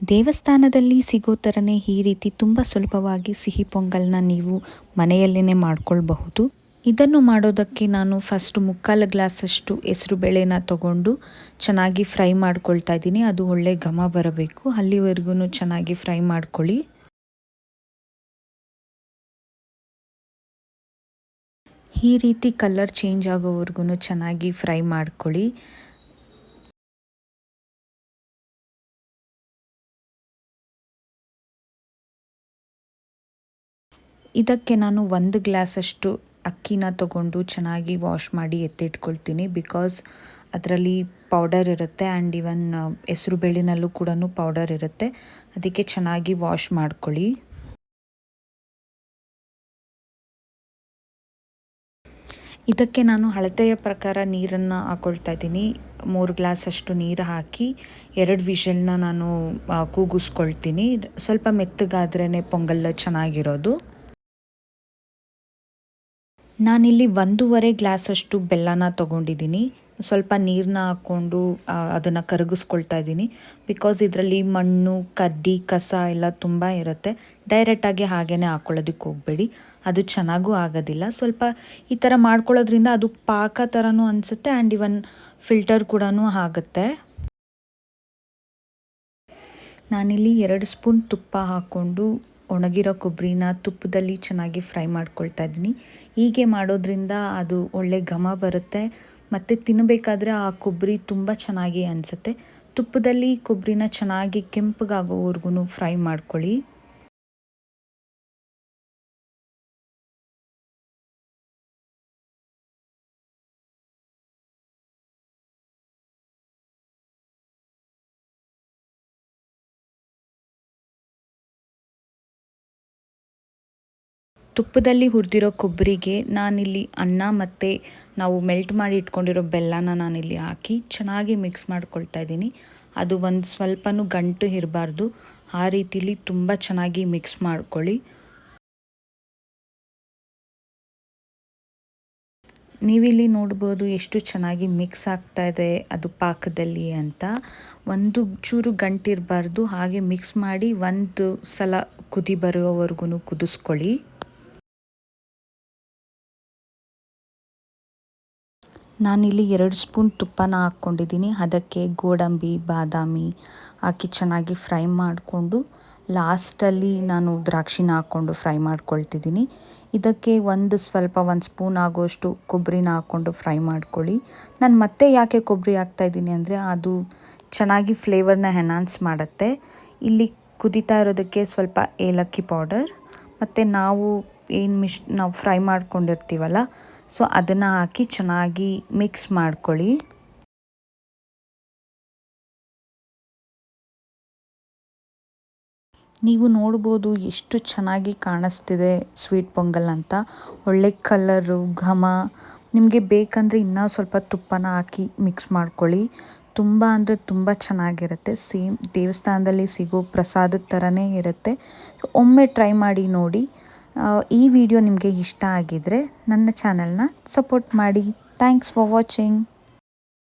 ದೇವಸ್ಥಾನದಲ್ಲಿ ಸಿಗೋ ಥರನೇ ಈ ರೀತಿ ತುಂಬ ಸುಲಭವಾಗಿ ಸಿಹಿ ಪೊಂಗಲ್ನ ನೀವು ಮನೆಯಲ್ಲೇ ಮಾಡ್ಕೊಳ್ಬಹುದು. ಇದನ್ನು ಮಾಡೋದಕ್ಕೆ ನಾನು ಫಸ್ಟ್ ಮುಕ್ಕಾಲು ಗ್ಲಾಸಷ್ಟು ಹೆಸರು ಬೇಳೆನ ತಗೊಂಡು ಚೆನ್ನಾಗಿ ಫ್ರೈ ಮಾಡ್ಕೊಳ್ತಾ ಇದ್ದೀನಿ. ಅದು ಒಳ್ಳೆ ಘಮ ಬರಬೇಕು. ಅಲ್ಲಿವರೆಗೂ ಚೆನ್ನಾಗಿ ಫ್ರೈ ಮಾಡ್ಕೊಳ್ಳಿ. ಈ ರೀತಿ ಕಲರ್ ಚೇಂಜ್ ಆಗೋವರೆಗೂ ಚೆನ್ನಾಗಿ ಫ್ರೈ ಮಾಡ್ಕೊಳ್ಳಿ. ಇದಕ್ಕೆ ನಾನು ಒಂದು ಗ್ಲಾಸಷ್ಟು ಅಕ್ಕಿನ ತಗೊಂಡು ಚೆನ್ನಾಗಿ ವಾಶ್ ಮಾಡಿ ಎತ್ತಿಟ್ಕೊಳ್ತೀನಿ ಬಿಕಾಸ್ ಅದರಲ್ಲಿ ಪೌಡರ್ ಇರುತ್ತೆ ಆ್ಯಂಡ್ ಇವನ್ ಹೆಸರು ಬೇಳಿನಲ್ಲೂ ಕೂಡ ಪೌಡರ್ ಇರುತ್ತೆ. ಅದಕ್ಕೆ ಚೆನ್ನಾಗಿ ವಾಶ್ ಮಾಡ್ಕೊಳ್ಳಿ. ಇದಕ್ಕೆ ನಾನು ಅಳತೆಯ ಪ್ರಕಾರ ನೀರನ್ನು ಹಾಕೊಳ್ತಾ ಇದ್ದೀನಿ. ಮೂರು ಗ್ಲಾಸಷ್ಟು ನೀರು ಹಾಕಿ ಎರಡು ವಿಷಲ್ನ ನಾನು ಕೂಗಿಸ್ಕೊಳ್ತೀನಿ. ಸ್ವಲ್ಪ ಮೆತ್ತಗಾದ್ರೇ ಪೊಂಗಲ್ ಚೆನ್ನಾಗಿರೋದು. ನಾನಿಲ್ಲಿ ಒಂದೂವರೆ ಗ್ಲಾಸಷ್ಟು ಬೆಲ್ಲನ ತೊಗೊಂಡಿದ್ದೀನಿ. ಸ್ವಲ್ಪ ನೀರನ್ನ ಹಾಕ್ಕೊಂಡು ಅದನ್ನು ಕರಗಿಸ್ಕೊಳ್ತಾ ಇದ್ದೀನಿ. ಬಿಕಾಸ್ ಇದರಲ್ಲಿ ಮಣ್ಣು, ಕಡ್ಡಿ, ಕಸ ಎಲ್ಲ ತುಂಬ ಇರುತ್ತೆ. ಡೈರೆಕ್ಟಾಗಿ ಹಾಗೇ ಹಾಕ್ಕೊಳ್ಳೋದಕ್ಕೆ ಹೋಗಬೇಡಿ. ಅದು ಚೆನ್ನಾಗೂ ಆಗೋದಿಲ್ಲ. ಸ್ವಲ್ಪ ಈ ಥರ ಮಾಡ್ಕೊಳ್ಳೋದ್ರಿಂದ ಅದು ಪಾಕ ಥರನೂ ಅನಿಸುತ್ತೆ ಆ್ಯಂಡ್ ಇವನ್ ಫಿಲ್ಟರ್ ಕೂಡ ಆಗುತ್ತೆ. ನಾನಿಲ್ಲಿ ಎರಡು ಸ್ಪೂನ್ ತುಪ್ಪ ಹಾಕ್ಕೊಂಡು ಒಣಗಿರೋ ಕೊಬ್ಬರಿನ ತುಪ್ಪದಲ್ಲಿ ಚೆನ್ನಾಗಿ ಫ್ರೈ ಮಾಡ್ಕೊಳ್ತಾ ಇದ್ದೀನಿ. ಹೀಗೆ ಮಾಡೋದ್ರಿಂದ ಅದು ಒಳ್ಳೆ ಘಮ ಬರುತ್ತೆ. ಮತ್ತು ತಿನ್ನಬೇಕಾದ್ರೆ ಆ ಕೊಬ್ಬರಿ ತುಂಬ ಚೆನ್ನಾಗಿ ಅನಿಸುತ್ತೆ. ತುಪ್ಪದಲ್ಲಿ ಕೊಬ್ಬರಿನ ಚೆನ್ನಾಗಿ ಕೆಂಪಗಾಗೋವರೆಗೂ ಫ್ರೈ ಮಾಡ್ಕೊಳ್ಳಿ. ತುಪ್ಪದಲ್ಲಿ ಹುರಿದಿರೋ ಕೊಬ್ಬರಿಗೆ ನಾನಿಲ್ಲಿ ಅನ್ನ ಮತ್ತು ನಾವು ಮೆಲ್ಟ್ ಮಾಡಿ ಇಟ್ಕೊಂಡಿರೋ ಬೆಲ್ಲನ ನಾನಿಲ್ಲಿ ಹಾಕಿ ಚೆನ್ನಾಗಿ ಮಿಕ್ಸ್ ಮಾಡ್ಕೊಳ್ತಾ ಇದ್ದೀನಿ. ಅದು ಒಂದು ಸ್ವಲ್ಪನೂ ಗಂಟು ಇರಬಾರ್ದು. ಆ ರೀತಿಲಿ ತುಂಬ ಚೆನ್ನಾಗಿ ಮಿಕ್ಸ್ ಮಾಡ್ಕೊಳ್ಳಿ. ನೀವಿಲ್ಲಿ ನೋಡ್ಬೋದು ಎಷ್ಟು ಚೆನ್ನಾಗಿ ಮಿಕ್ಸ್ ಆಗ್ತಾ ಇದೆ ಅದು ಪಾಕದಲ್ಲಿ ಅಂತ. ಒಂದು ಚೂರು ಗಂಟಿರಬಾರ್ದು ಹಾಗೆ ಮಿಕ್ಸ್ ಮಾಡಿ ಒಂದು ಸಲ ಕುದಿ ಬರೋವರೆಗೂ ಕುದಿಸ್ಕೊಳ್ಳಿ. ನಾನಿಲ್ಲಿ ಎರಡು ಸ್ಪೂನ್ ತುಪ್ಪನ ಹಾಕ್ಕೊಂಡಿದ್ದೀನಿ. ಅದಕ್ಕೆ ಗೋಡಂಬಿ, ಬಾದಾಮಿ ಹಾಕಿ ಚೆನ್ನಾಗಿ ಫ್ರೈ ಮಾಡಿಕೊಂಡು ಲಾಸ್ಟಲ್ಲಿ ನಾನು ದ್ರಾಕ್ಷಿನ ಹಾಕ್ಕೊಂಡು ಫ್ರೈ ಮಾಡ್ಕೊಳ್ತಿದ್ದೀನಿ. ಇದಕ್ಕೆ ಒಂದು ಸ್ವಲ್ಪ ಒಂದು ಸ್ಪೂನ್ ಆಗೋಷ್ಟು ಕೊಬ್ಬರಿನ ಹಾಕ್ಕೊಂಡು ಫ್ರೈ ಮಾಡ್ಕೊಳ್ಳಿ. ನಾನು ಮತ್ತೆ ಯಾಕೆ ಕೊಬ್ಬರಿ ಹಾಕ್ತಾಯಿದ್ದೀನಿ ಅಂದರೆ ಅದು ಚೆನ್ನಾಗಿ ಫ್ಲೇವರ್ನ ಎನ್ಹಾನ್ಸ್ ಮಾಡುತ್ತೆ. ಇಲ್ಲಿ ಕುದೀತಾ ಇರೋದಕ್ಕೆ ಸ್ವಲ್ಪ ಏಲಕ್ಕಿ ಪೌಡರ್. ಮತ್ತು ನಾವು ಏನು ಮಿಶ್ ನಾವು ಫ್ರೈ ಮಾಡ್ಕೊಂಡಿರ್ತೀವಲ್ಲ ಸೊ ಅದನ್ನು ಹಾಕಿ ಚೆನ್ನಾಗಿ ಮಿಕ್ಸ್ ಮಾಡ್ಕೊಳ್ಳಿ. ನೀವು ನೋಡ್ಬೋದು ಎಷ್ಟು ಚೆನ್ನಾಗಿ ಕಾಣಿಸ್ತಿದೆ ಸ್ವೀಟ್ ಪೊಂಗಲ್ ಅಂತ. ಒಳ್ಳೆ ಕಲರು ಘಮ. ನಿಮಗೆ ಬೇಕಂದರೆ ಇನ್ನೂ ಸ್ವಲ್ಪ ತುಪ್ಪನ ಹಾಕಿ ಮಿಕ್ಸ್ ಮಾಡ್ಕೊಳ್ಳಿ. ತುಂಬ ಅಂದರೆ ತುಂಬ ಚೆನ್ನಾಗಿರುತ್ತೆ. ಸೇಮ್ ದೇವಸ್ಥಾನದಲ್ಲಿ ಸಿಗೋ ಪ್ರಸಾದದ ಥರನೇ ಇರುತ್ತೆ. ಒಮ್ಮೆ ಟ್ರೈ ಮಾಡಿ ನೋಡಿ. ಈ ವಿಡಿಯೋ ನಿಮಗೆ ಇಷ್ಟ ಆಗಿದರೆ ನನ್ನ ಚಾನಲ್ನ ಸಪೋರ್ಟ್ ಮಾಡಿ. Thanks for watching